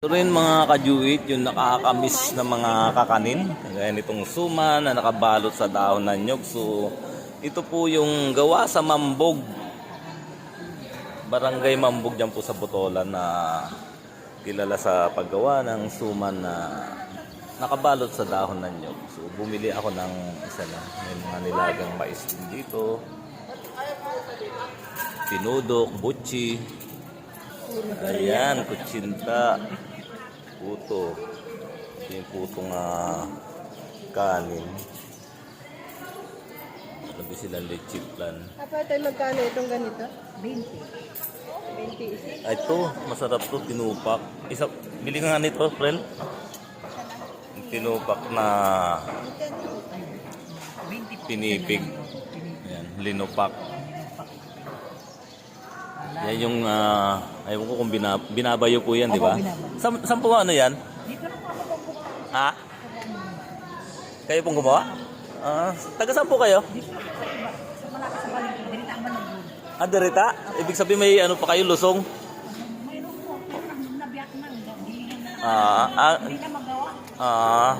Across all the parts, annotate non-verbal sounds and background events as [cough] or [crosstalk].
Ito rin mga kajuit, yung nakakamiss na mga kakanin. Kagaya nitong suma na nakabalot sa dahon ng nyog. So, ito po yung gawa sa Mambog. Barangay Mambog dyan po sa Botolan na kilala sa paggawa ng suman na nakabalot sa dahon ng nyog. So, bumili ako ng isa na. May mga nilagang mais din dito. Pinudok, butchi. Ayan, kutsinta. Puto. Ito yung putong ah, kanin. Sabi silang leche plan. Tayo magkano itong ganito? 20. 20 isa. Ito, masarap to, tinupak. Isa, bili nga nito, friend. Tinupak na pinipig. Ayan, linupak. Yan yung, ah, ayaw ko kung bina, binabayo po yan, di ba? Saan, saan po ano yan? Ha? Kayo pong gumawa? Ah, taga saan po kayo? Ah, Derita? Ibig sabihin may ano pa kayo, lusong? Ah, ah, ah,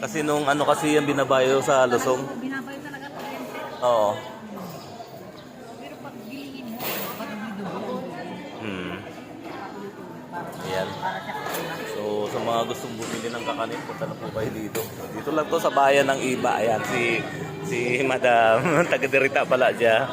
kasi nung ano kasi yung binabayo sa lusong? Binabayo talaga. Oo. Ayan. So, sa mga gustong bumili ng kakanin, punta na po kayo dito. Dito lang to sa bayan ng Iba. Ayan, si si Madam, [laughs] taga Derita pala siya.